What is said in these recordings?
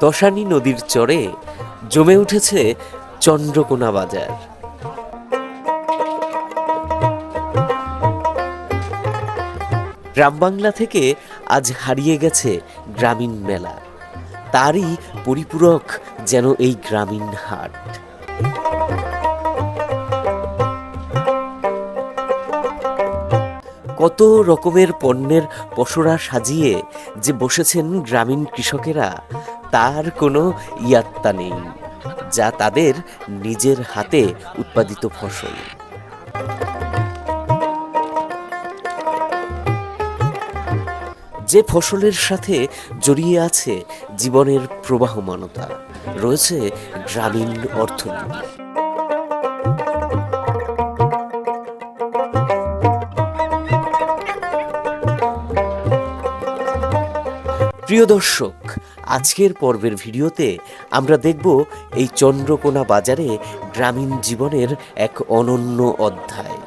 দশানী নদীর চরে জমে উঠেছে চন্দ্রকোনা বাজার। গ্রামবাংলা থেকে আজ হারিয়ে গেছে গ্রামীণ মেলা। তারই পরিপূরক যেন এই গ্রামীণ হাট। কত রকমের পণ্যের পসরা সাজিয়ে যে বসেছেন গ্রামীণ কৃষকেরা তার কোনো ইয়াত্তা নেই, যা তাদের নিজের হাতে উৎপাদিত ফসল। যে ফসলের সাথে জড়িয়ে আছে জীবনের প্রবাহমানতা, রয়েছে গ্রামীণ অর্থনীতি। প্রিয় দর্শক আজকের পর্বের ভিডিওতে আমরা দেখব এই চন্দ্রকোনা বাজারে গ্রামীণ জীবনের এক অনন্য অধ্যায়।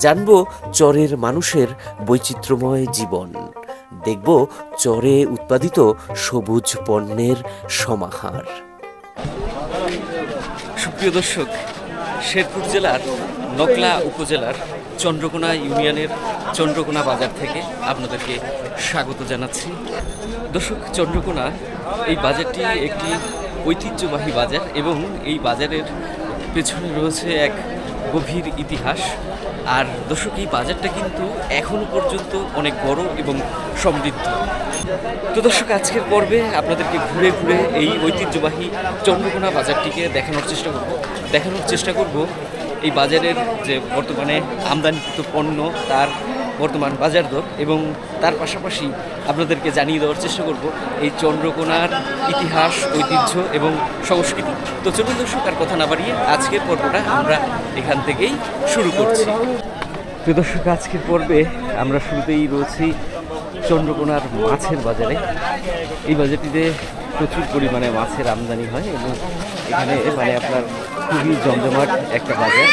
জানব চরের মানুষের বৈচিত্র্যময় জীবন। দেখব চরে উৎপাদিত সবুজ পণ্যের সমাহার। সুপ্রিয় দর্শক, শেরপুর জেলার নকলা উপজেলার চন্দ্রকোনা ইউনিয়নের চন্দ্রকোনা বাজার থেকে আপনাদেরকে স্বাগত জানাচ্ছি। দর্শক, চন্দ্রকোনা, এই বাজারটি একটি ঐতিহ্যবাহী বাজার এবং এই বাজারের পেছনে রয়েছে এক গভীর ইতিহাস। আর দর্শক, এই বাজারটা কিন্তু এখনও পর্যন্ত অনেক বড় এবং সমৃদ্ধ। তো দর্শক, আজকের পর্বে আপনাদেরকে ঘুরে ঘুরে এই ঐতিহ্যবাহী চন্দ্রকোনা বাজারটিকে দেখানোর চেষ্টা করব। দেখানোর চেষ্টা করব এই বাজারের যে বর্তমানে আমদানিকৃত পণ্য, তার বর্তমান বাজার দর এবং তার পাশাপাশি আপনাদেরকে জানিয়ে দেওয়ার চেষ্টা করব এই চন্দ্রকোনার ইতিহাস, ঐতিহ্য এবং সংস্কৃতি। তো চলুন দর্শক, আর কথা না বাড়িয়ে আজকের পর্বটা আমরা এখান থেকেই শুরু করছি। প্রিয় দর্শক, আজকের পর্বে আমরা শুরুতেই রয়েছি চন্দ্রকোনার মাছের বাজারে। এই বাজারটিতে প্রচুর পরিমাণে মাছের আমদানি হয় এবং এখানে মানে আপনার খুবই জমজমাট একটা বাজার।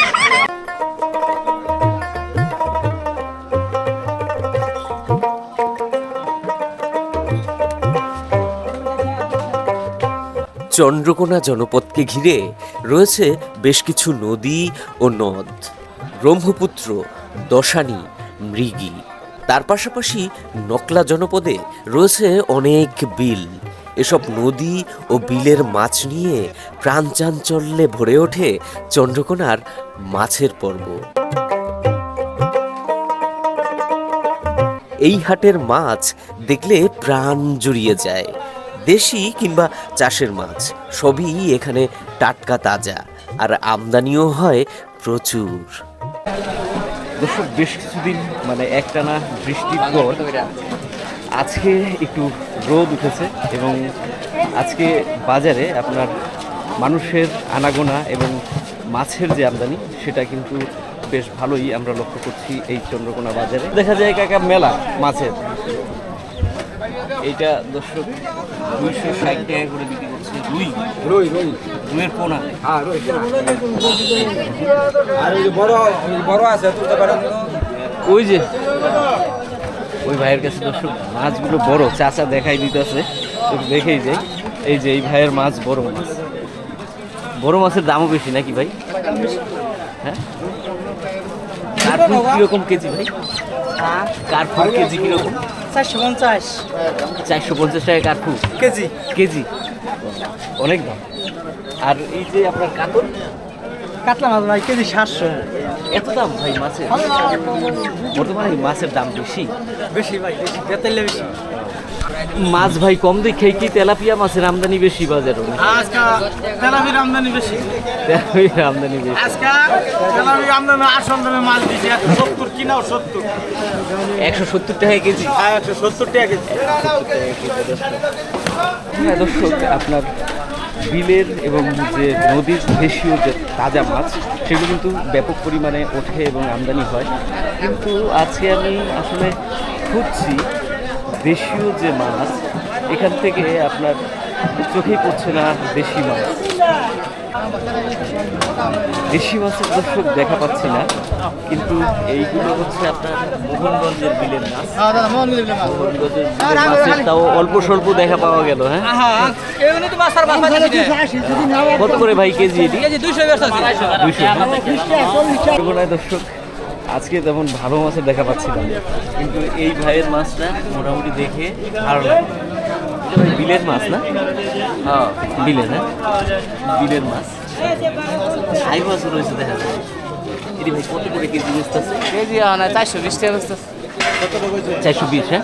চন্দ্রকোনা জনপদকে ঘিরে রয়েছে বেশ কিছু নদী ও নদ। ব্রহ্মপুত্র, দশানী, মৃগী। তার পাশাপাশি নকলা জনপদে রয়েছে অনেক বিল। এসব নদী ও বিলের মাছ নিয়ে প্রাণচাঞ্চল্যে ভরে ওঠে চন্দ্রকোনার মাছের পর্ব। এই হাটের মাছ দেখলে প্রাণ জুড়িয়ে যায়। দেশি কিংবা চাষের মাছ, সবই এখানে টাটকা তাজা আর আমদানিও হয় প্রচুর। দর্শক, বেশ কিছুদিন মানে একটানা বৃষ্টির পর আজকে একটু রোদ উঠেছে এবং আজকে বাজারে আপনার মানুষের আনাগোনা এবং মাছের যে আমদানি, সেটা কিন্তু বেশ ভালোই আমরা লক্ষ্য করছি এই চন্দ্রকোনা বাজারে। দেখা যায় কাকা, মেলা মাছের। এইটা দর্শক দুইশো ষাট টাকা করে বিক্রি করছে। রুই। রই রই। রুইয়ের পোনা। হ্যাঁ রই আর ওই যে বড় বড় আছে তুলতে পারেন ওই যে। ওই ভাইয়ের কাছে দর্শক মাছগুলো বড়। চাচা দেখাই দিতেছে। দেখেই যাই। এই যে এই ভাইয়ের মাছ বড় মাছ। বড় মাছের দামও বেশি নাকি ভাই? হ্যাঁ? কীরকম কেজি ভাই? কার্পুর। কেজি কীরকম? চারশো পঞ্চাশ। চারশো পঞ্চাশ টাকা কার্পুর। কেজি। কেজি? অনেক দাম। আর এই যে আপনার কাতল? কাতলা মাছ ভাই কেজি সাতশো। এত দাম ভাই মাছের? বর্তমানে মাছের দাম বেশি। বেশি ভাই বেশি। বেতাইলে বেশি। মাছ ভাই কম দেখে কি তেলাপিয়া মাছের আমদানি বেশি বাজারে? আজকে তেলাপির আমদানি বেশি। তেলাপিয়ার আমদানি বেশি। আজকে আমদানি আসল দামে মাছ দিছে একশো সত্তর কিনাও সত্তর। একশো সত্তর টাকা কেজি। আর একশো সত্তর টাকা কেজি। হ্যাঁ দর্শক আপনার বিলের এবং যে নদীর দেশীয় যে তাজা মাছ সেগুলো কিন্তু ব্যাপক পরিমাণে ওঠে এবং আমদানি হয়। কিন্তু আজকে আমি আসলে খুঁজছি দেশীয় যে মাছ এখান থেকে আপনার চোখেই পড়ছে না দেশি মাছ। দেশি মাছের দর্শক দেখা পাচ্ছি না কিন্তু এইগুলো হচ্ছে আপনার মোহনগঞ্জের বিলের মাছ। মোহনগঞ্জের মাছের তাও অল্প স্বল্প দেখা পাওয়া গেল হ্যাঁ? কত করে ভাই কেজি এটি? দুইশো দর্শক আজকে তেমন ভালো মাছের দেখা পাচ্ছিলাম না। কিন্তু এই ভাইয়ের মাছটা মোটামুটি দেখে ভালো লাগে। বিলের মাছ না? হ্যাঁ। বিলের হ্যাঁ? বিলের মাছ। হাই মাছও রয়েছে দেখা যায়। এটি ভাই কত করে কেজি বেচতেছে কেজি আনা চারশো বিশ টাকা চারশো বিশ হ্যাঁ?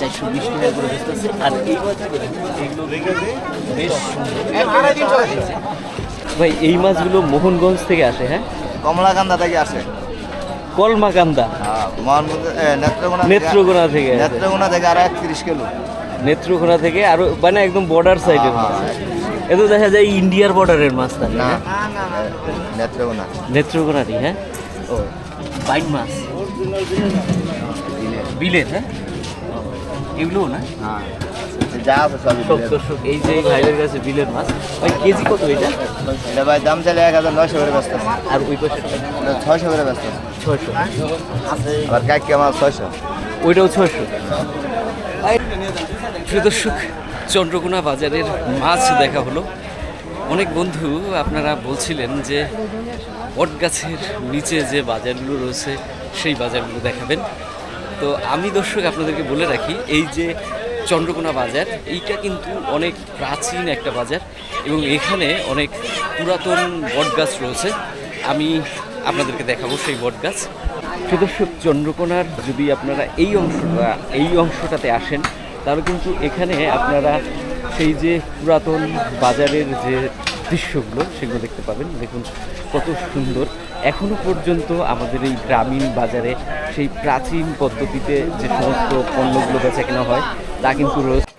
চারশো বিশ টাকা করে বেচতেছে আর এই মাছগুলো বেশ সুন্দর। ভাই এই মাছগুলো মোহনগঞ্জ থেকে আসে হ্যাঁ? কমলাকান্দা থেকে আসে। কলমাকান্দা। এ, নেত্রকোনা থেকে- নেত্রকোনা থেকে। আর একত্রিশ কিলো। নেত্রকোনা থেকে আরও মানে একদম বর্ডার সাইডের মাছ। এ তো দেখা যায় ইন্ডিয়ার বর্ডারের মাছ না হ্যাঁ? নেত্রকোনা। নেত্রকোনারই হ্যাঁ? ও। বাইন মাছ। বিলের হ্যাঁ? এগুলো না? যা আছে সবই সব দর্শক এই যে ভাইয়ের কাছে বিলের মাছ। ভাই কেজি কত এটা? এটা ভাই দাম চাইলে এক হাজার নয়শো করে ব্যস্ত আছে। আর ওই পাশে ছয়শো করে ব্যস্ত আছে। ছয়শো। মাছ ছয়শো? ওইটাও ছয়শো। প্রিয় দর্শক চন্দ্রকোনা বাজারের মাছ দেখা হলো। অনেক বন্ধু আপনারা বলছিলেন যে বট গাছের নিচে যে বাজারগুলো রয়েছে সেই বাজারগুলো দেখাবেন। তো আমি দর্শক আপনাদেরকে বলে রাখি এই যে চন্দ্রকোনা বাজার এইটা কিন্তু অনেক প্রাচীন একটা বাজার এবং এখানে অনেক পুরাতন বট গাছ রয়েছে। আমি আপনাদেরকে দেখাবো সেই বট গাছ। সুদর্শক চন্দ্রকোনার যদি আপনারা এই অংশটা এই অংশটাতে আসেন, তাহলে কিন্তু এখানে আপনারা সেই যে পুরাতন বাজারের যে দৃশ্যগুলো, সেগুলো দেখতে পাবেন। দেখুন কত সুন্দর। এখনও পর্যন্ত আমাদের এই গ্রামীণ বাজারে সেই প্রাচীন পদ্ধতিতে যে সমস্ত পণ্যগুলো বেচা কেনা হয়, তা কিন্তু রয়েছে।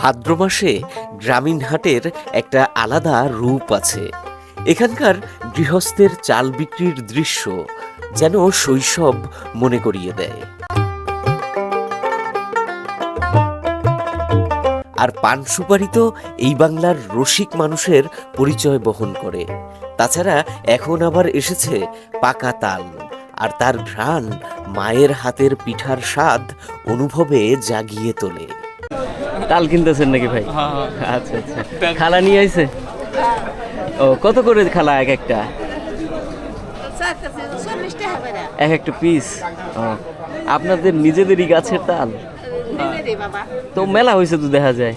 ভাদ্র মাসে গ্রামীণ হাটের একটা আলাদা রূপ আছে। এখানকার গৃহস্থের চাল বিক্রির দৃশ্য যেন শৈশব মনে করিয়ে দেয়। আর পান সুপারি তো এই বাংলার রসিক মানুষের পরিচয় বহন করে। তাছাড়া এখন আবার এসেছে পাকা তাল, আর তার ঘ্রাণ মায়ের হাতের পিঠার স্বাদ অনুভবে জাগিয়ে তোলে। তাল কিনতেছেন নাকি ভাই? আচ্ছা আচ্ছা। খালা নিয়ে আইছে? ও কত করে খালা এক একটা? এক একটা পিস ও আপনাদের নিজেদেরই গাছের তাল? তো মেলা হয়েছে তো দেখা যায়।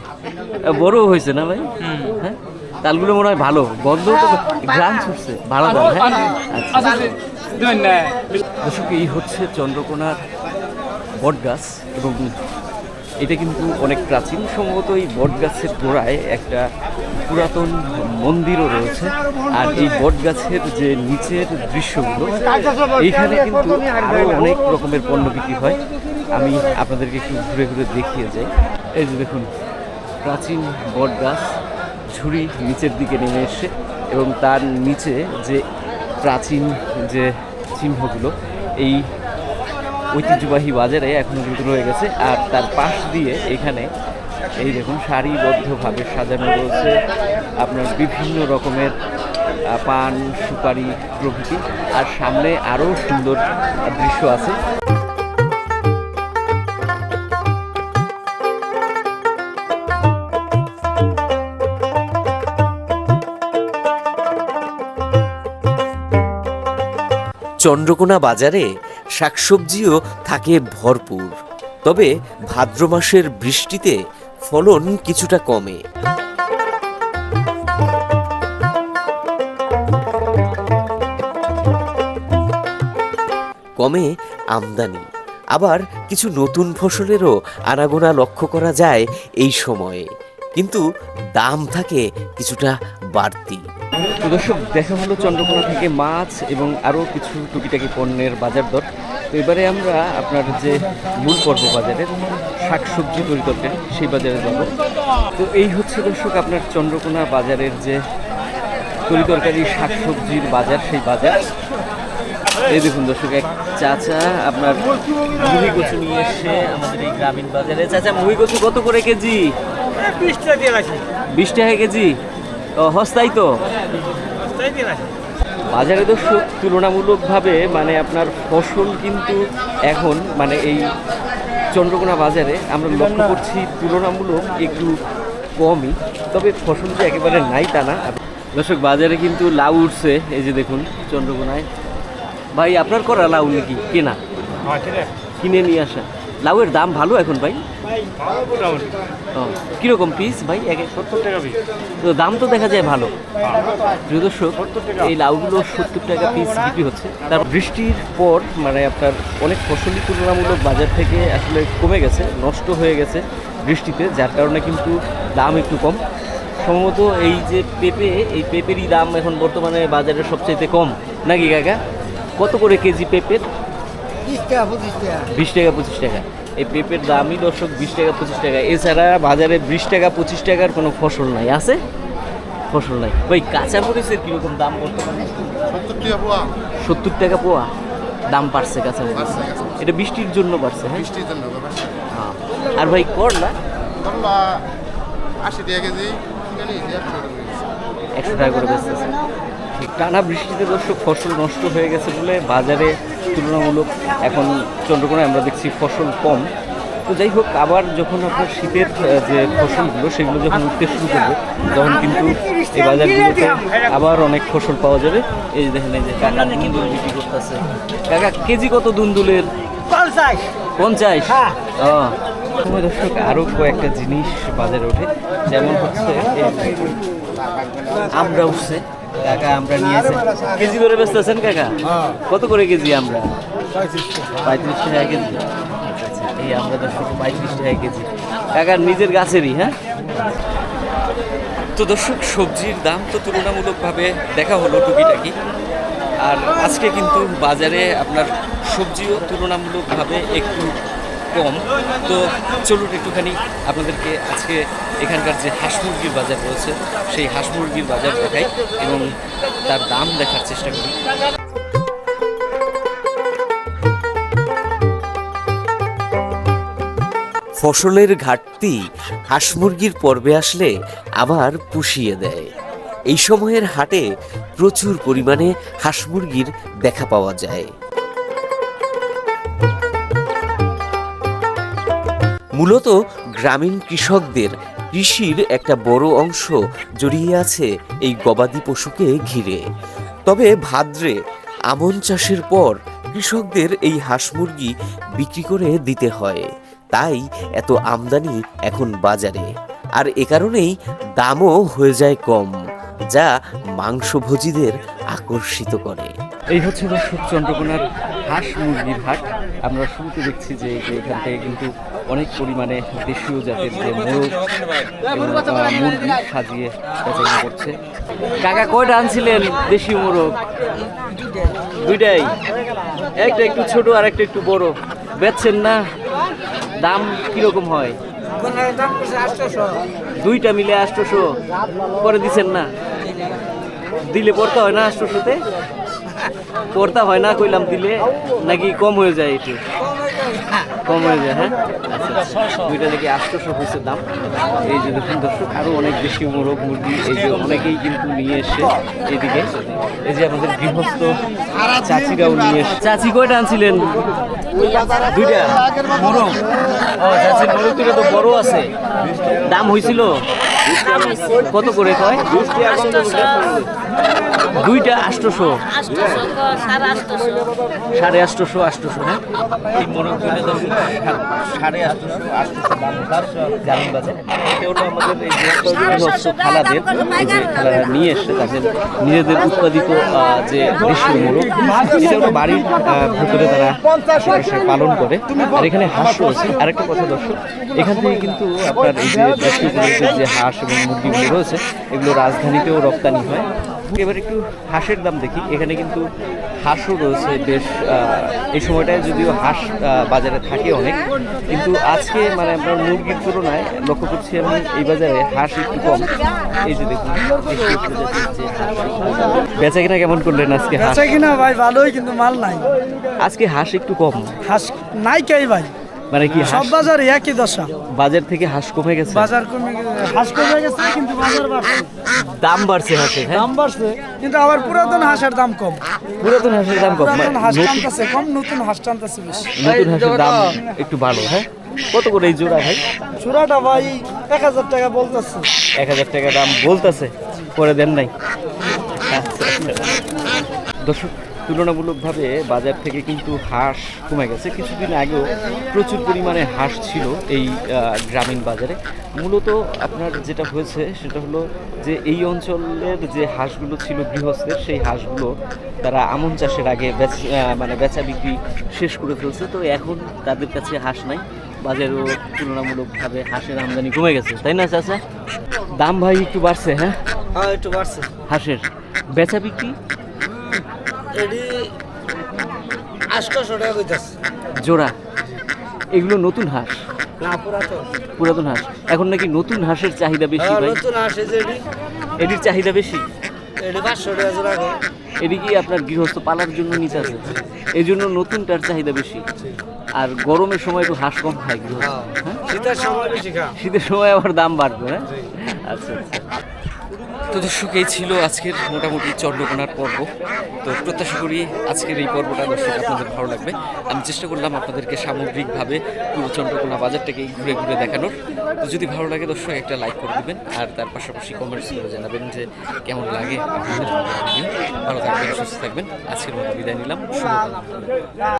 বড় হয়েছে না ভাই? হ্যাঁ? তালগুলো মনে হয় ভালো। গন্ধ তো গ্রাম ছুটছে। ভালো তাল হ্যাঁ? আচ্ছা দর্শক এই হচ্ছে চন্দ্রকোনার বট গাছ এবং এটা কিন্তু অনেক প্রাচীন সম্ভবত এই বট গাছের গোড়ায় একটা পুরাতন মন্দিরও রয়েছে। আর এই বট গাছের যে নিচের দৃশ্যগুলো, এইখানে কিন্তু আরও অনেক রকমের পণ্য বিক্রি হয়। আমি আপনাদেরকে একটু ঘুরে ঘুরে দেখিয়ে যাই। এই যে দেখুন, প্রাচীন বট গাছ ঝুড়ি নিচের দিকে নেমে এসে এবং তার নিচে যে প্রাচীন যে চিহ্নগুলো, এই ঐতিহ্যবাহী বাজারে এখনও কিন্তু রয়ে গেছে। আর তার পাশ দিয়ে এখানে এই দেখুন, সারিবদ্ধভাবে সাজানো রয়েছে আপনার বিভিন্ন রকমের পান, সুপারি প্রভৃতি। আর সামনে আরও সুন্দর দৃশ্য আছে। চন্দ্রকোনা বাজারে শাকসবজিও থাকে ভরপুর। তবে ভাদ্র মাসের বৃষ্টিতে ফলন কিছুটা কমে। কমে আমদানি। আবার কিছু নতুন ফসলেরও আনাগোনা লক্ষ্য করা যায় এই সময়ে। কিন্তু দাম থাকে কিছুটা বাড়তি। দর্শক দেখা হলো চন্দ্রকোনা থেকে মাছ এবং আরও কিছু টুকিটাকি পণ্যের বাজার দর। তো এবারে আমরা আপনার যে মূল পর্ব বাজারের শাকসবজি তৈরি করতেন সেই বাজারে যাব। তো এই হচ্ছে দর্শক আপনার চন্দ্রকোনা বাজারের যে তরি তরকারি শাকসবজির বাজার সেই বাজার। এই দেখুন দর্শক এক চাচা আপনার মুহি কচু নিয়ে এসে আমাদের এই গ্রামীণ বাজারে। চাচা মুহি কচু কত করে কেজি? বিশ টাকা কেজি? ও হস্তাই তো? বাজারে দর্শক তুলনামূলকভাবে মানে আপনার ফসল কিন্তু এখন মানে এই চন্দ্রকোনা বাজারে আমরা লক্ষ্য করছি তুলনামূলক একটু কমই তবে ফসল যে একেবারে নাই তা না। দর্শক বাজারে কিন্তু লাউ উঠছে এই যে দেখুন চন্দ্রকোনায়। ভাই আপনার করা লাউ নাকি? কেনা? হ্যাঁ কিনে। নিয়ে আসা লাউয়ের দাম ভালো এখন ভাই? কীরকম পিস ভাই? এক সত্তর টাকা পিস তো দাম তো দেখা যায় ভালো। প্রিয় দর্শক এই লাউগুলো সত্তর টাকা পিস বিক্রি হচ্ছে। তার বৃষ্টির পর মানে আপনার অনেক ফসলই তুলনামূলক বাজার থেকে আসলে কমে গেছে নষ্ট হয়ে গেছে বৃষ্টিতে যার কারণে কিন্তু দাম একটু কম। সম্ভবত এই যে পেঁপে এই পেঁপেরই দাম এখন বর্তমানে বাজারে সবচাইতে কম। নাকি কাকা? কত করে কেজি পেঁপের? বিশ টাকা পঁচিশ টাকা। এই পেঁপের দামই দর্শক বিশ টাকা পঁচিশ টাকা। এছাড়া বাজারে বিশ টাকা পঁচিশ টাকার কোনো ফসল নাই। আছে? ফসল নাই। ভাই কাঁচা মরিচের কীরকম দাম বর্তমানে? সত্তর টাকা পোয়া। দাম বাড়ছে কাঁচা মরিচ। এটা বৃষ্টির জন্য বাড়ছে হ্যাঁ? হ্যাঁ। আর ভাই করলা আশি টাকা কেজি একশো টাকা কেজি। একশো টাকা করে বেচতেছে। টানা বৃষ্টিতে দর্শক ফসল নষ্ট হয়ে গেছে বলে বাজারে তুলনামূলক এখন চন্দ্রকোনায় আমরা দেখছি ফসল কম। তো যাই হোক আবার যখন আপনার শীতের যে ফসলগুলো সেগুলো যখন উঠতে শুরু করবে তখন কিন্তু এই বাজারগুলোতে আবার অনেক ফসল পাওয়া যাবে। এই যে দেখেন এই যে কাকা দুন্দুল বিক্রি করতেছে। কাকা কেজি কত দুন্দুলের? পঞ্চাশ। পঞ্চাশ? ও। সময় দর্শক আরও কয়েকটা জিনিস বাজারে ওঠে। যেমন হচ্ছে আমরা উঠছে কাকা আমরা নিয়েছে। কেজি করে বেচতেছেন কাকা? কত করে কেজি আমরা? পঁয়ত্রিশ টাকা। কেজি। এই আমরা দর্শক পঁয়ত্রিশ টাকা কেজি। কাকার নিজের গাছেরই হ্যাঁ? তো দর্শক সবজির দাম তো তুলনামূলকভাবে দেখা হলো টুকিটাকি। আর আজকে কিন্তু বাজারে আপনার সবজিও তুলনামূলকভাবে একটু কম। তো চলুন একটুখানি আপনাদেরকে আজকে এখানকার যে হাঁস মুরগির বাজার রয়েছে, সেই হাঁস মুরগির বাজার দেখাই এবং তার দাম দেখার চেষ্টা করি। ফসলের ঘাটতি হাঁস মুরগির পর্বে আসলে আবার পুষিয়ে দেয়। এই সময়ের হাটে প্রচুর পরিমাণে হাঁস মুরগির দেখা পাওয়া যায়। মূলত গ্রামীণ কৃষকদের কৃষির একটা বড় অংশ জড়িয়ে আছে এই গবাদি পশুকে ঘিরে। তবে ভাদ্রে আমন চাষের পর কৃষকদের এই হাঁস মুরগি বিক্রি করে দিতে হয়। তাই এত আমদানি এখন বাজারে। আর এ কারণেই দামও হয়ে যায় কম, যা মাংসভোজীদের আকর্ষিত করে। এই হচ্ছে দর্শক চন্দ্রকোনার হাঁস মুরগির হাট। আমরা শুরুতে দেখছি যে এখান থেকে কিন্তু অনেক পরিমাণে দেশীয় জাতের যে মোরগ মুরগি সাজিয়ে বেচাকেনা করছে। কাকা, কয়টা আনছিলেন দেশি মোরগ? দুইটাই। একটা একটু ছোট আর একটা একটু বড়। বেচছেন না? দাম কীরকম হয়? দুইটা মিলে আষ্টশো করে দিছেন না? দিলে পড়তে হয় না আষ্টশোতে পড়তা হয় না, কইলাম দিলে নাকি কম হয়ে যায় একটু। কম হয়ে যায় হ্যাঁ? আচ্ছা। দুইটা দেখি আটশোশো হয়েছে দাম। এই যে দেখুন দর্শক আরও অনেক বেশি মোরগ, মুরগি, এই যে অনেকেই কিন্তু নিয়ে এসে এদিকে। এই যে আমাদের গৃহস্থ চাচিরাও নিয়ে এসে চাচি কয়টা আনছিলেন? দুইটা। মোরগ? চাচির মোরগ দুটো তো বড় আছে। দাম হয়েছিল কত করে কয়? দুইটা আষ্টশো। সাড়ে আটশোশো আষ্টশো হ্যাঁ? এই মোরগ সাড়ে আটশোশো আটশোশো দাম জামিন বাজার এটা হলো আমাদের এই যে খালাদের যে খালারা নিয়ে এসছে তাদের নিজেদের উৎপাদিত আহ, যে দেশীয় মোরগ এটা বাড়ির ভেতরে তারা পালন করে। আর এখানে হাঁস রয়েছে আরেকটা কথা দর্শক এখান থেকে কিন্তু আপনার এই যে দেশীয় যে হাঁস এবং মুরগিগুলো রয়েছে এগুলো রাজধানীতেও রপ্তানি হয়। এবার একটু হাঁসের দাম দেখি। এখানে কিন্তু হাঁসও রয়েছে বেশ এই সময়টায় যদিও হাঁস বাজারে থাকে অনেক। কিন্তু আজকে মানে আপনার মুরগির তুলনায় লক্ষ্য করছি আমি এই বাজারে হাঁস একটু কম। এই যে দেখুন। বেচা কিনা কেমন করলেন আজকে হাঁস? কিনা ভাই ভালোই কিন্তু মাল নাই। আজকে হাঁস একটু কম। হাঁস নাই কে ভাই। মানে কি সব বাজারে একই দশা। বাজার থেকে হাঁস কমে গেছে? বাজার কমে গেছে হাঁস কমে গেছে কিন্তু বাজার বাড়ছে। দাম বাড়ছে হাঁসের হ্যাঁ? দাম বাড়ছে কিন্তু আবার পুরাতন হাঁসের দাম কম। পুরাতন হাঁসের দাম কম? পুরাতন হাঁস টানতেছে কম নতুন হাঁস টানতেছে বেশি। নতুন হাঁসের দাম একটু ভালো হ্যাঁ? কত করে এই জোড়া ভাই? চূড়াটা ভাই এক হাজার টাকা বলতেছে। এক হাজার টাকা দাম বলতেছে করে দেন নাই। আচ্ছা, আচ্ছা। দর্শক তুলনামূলকভাবে বাজার থেকে কিন্তু হাঁস কমে গেছে। কিছুদিন আগেও প্রচুর পরিমাণে হাঁস ছিল এই গ্রামীণ বাজারে। মূলত আপনার যেটা হয়েছে সেটা হলো যে এই অঞ্চলের যে হাঁসগুলো ছিল গৃহস্থের সেই হাঁসগুলো তারা আমন চাষের আগে বেচ মানে বেচা বিক্রি শেষ করে ফেলছে। তো এখন তাদের কাছে হাঁস নাই। বাজারেও তুলনামূলকভাবে হাঁসের আমদানি কমে গেছে। তাই না চাচা? দাম ভাই একটু বাড়ছে হ্যাঁ? হ্যাঁ একটু বাড়ছে। হাঁসের। বেচা বিক্রি এটি আটশোশো টাকা কইতাছে। জোড়া। এগুলো নতুন হাঁস। না পুরাতন। পুরাতন হাঁস। এখন নাকি নতুন হাঁসের চাহিদা বেশি হ্যাঁ, ভাই। নতুন হাঁস চাহিদা বেশি? এটি পাঁচশো টাকা জোড়া কি আপনার গৃহস্থ পালার জন্য নিতে আছে? এই জন্য নতুনটার চাহিদা বেশি। আর গরমের সময় একটু হাঁস কম খায় গৃহস্থ। হ্যাঁ শীতের সময় বেশি শীতের সময় আবার দাম বাড়বে হ্যাঁ? আচ্ছা আচ্ছা। তো দর্শক এই ছিল আজকের মোটামুটি চন্দ্রকোনার পর্ব। তো প্রত্যাশা করি আজকের এই পর্বটা দর্শক আপনাদের ভালো লাগবে। আমি চেষ্টা করলাম আপনাদেরকে সামগ্রিকভাবে পুরো চন্দ্রকোনা বাজারটাকে ঘুরে ঘুরে দেখানোর। তো যদি ভালো লাগে দর্শক, একটা লাইক করে দেবেন। আর তার পাশাপাশি কমেন্টস করে জানাবেন যে কেমন লাগে। ভালো থাকবেন, সুস্থ থাকবেন। আজকের মতো বিদায় নিলাম।